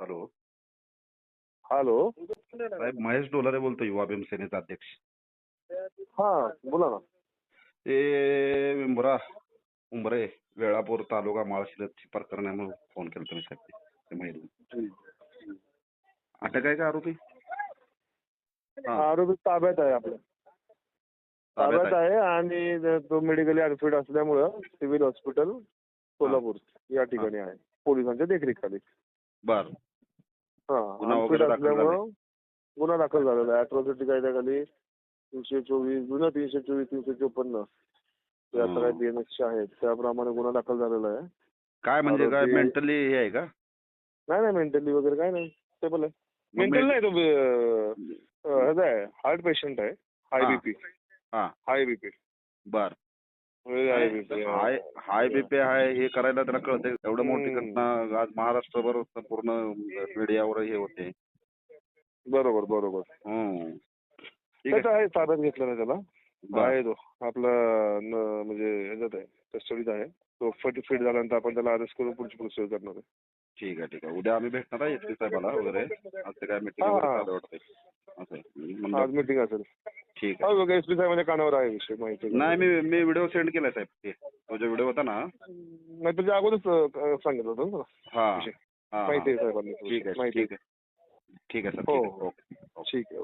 Hello. Hello. साहेब महेश डोलारे बोलतो युवा भीमसेनेचा अध्यक्ष. हा बोला ना. ते उंबरा उंबरे वेळापूर तालुका माळशिरस प्रकरणामुळे फोन केला तुम्ही साहेब. ते महिला अटक आहे का आरोपी. आरोपी ताब्यात आहे आपल्या. ताब्यात आहे आणि तो मेडिकली अनफिट असल्यामुळं सिव्हिल हॉस्पिटल सोलापूर या ठिकाणी आहे. पोलिसांच्या देखरेखीखाली. बर. गुन्हा दाखल असल्यामुळं गुन्हा दाखल झालेला आहे. अॅट्रॉसिटी कायद्याखाली तीनशे चोवीस जुनं तीनशे चोवीस तीनशे चोपन्न. ते आता काय हम्म. बीएनएसचे आहेत. त्याप्रमाणे गुन्हा दाखल झालेला आहे. काय म्हणजे काय मेंटली हे आहे का? नाही नाही मेंटली वगैरे काय नाही. स्टेबल आहे. मग मेंटल नाही तो ह्याचा आहे हार्ट पेशंट आहे. हाय हा. बीपी हा. हाय बीपी बर. हाय बीपी हाय हाय बीपी आहे हे करायला त्याला कळतंय. एवढं मोठी. घटना आज महाराष्ट्रभर पूर्ण मीडियावर हे होते. बरोबर बरोबर. हम्म. ठीक आहे. त्याचा आहे ताब्यात घेतलं नाही त्याला? बर. आहे तो. आपला न- म्हणजे ह्याच्यात आहे कस्टडीत आहे. तो फिट फिट झाल्यानंतर आपण त्याला अरेस्ट करून पुढची प्रोसिजर करणार आहे. ठीक आहे ठीक आहे. उद्या आम्ही भेटणार आहे एस साहेबाला वगैरे. आज ते काय मिटिंग वगैरे हा. चालू आहे असं आहे. आज मीटिंग असेल. ठीक आहे. हो एस पी साहेबांच्या कानावर आहे विषय माहिती नाही मी मी व्हिडिओ सेंड केलाय साहेब ते. तो जो व्हिडिओ होता ना. नाही त्याच्या अगोदरच अं, सांगितलं होतं ना. हा. विषय. हा, हा. माहिती आहे साहेबांनी ठीक आहे माहिती ठीक आहे. ठीक आहे सर. हो, ठीक आहे. हो. ओके ठीक आहे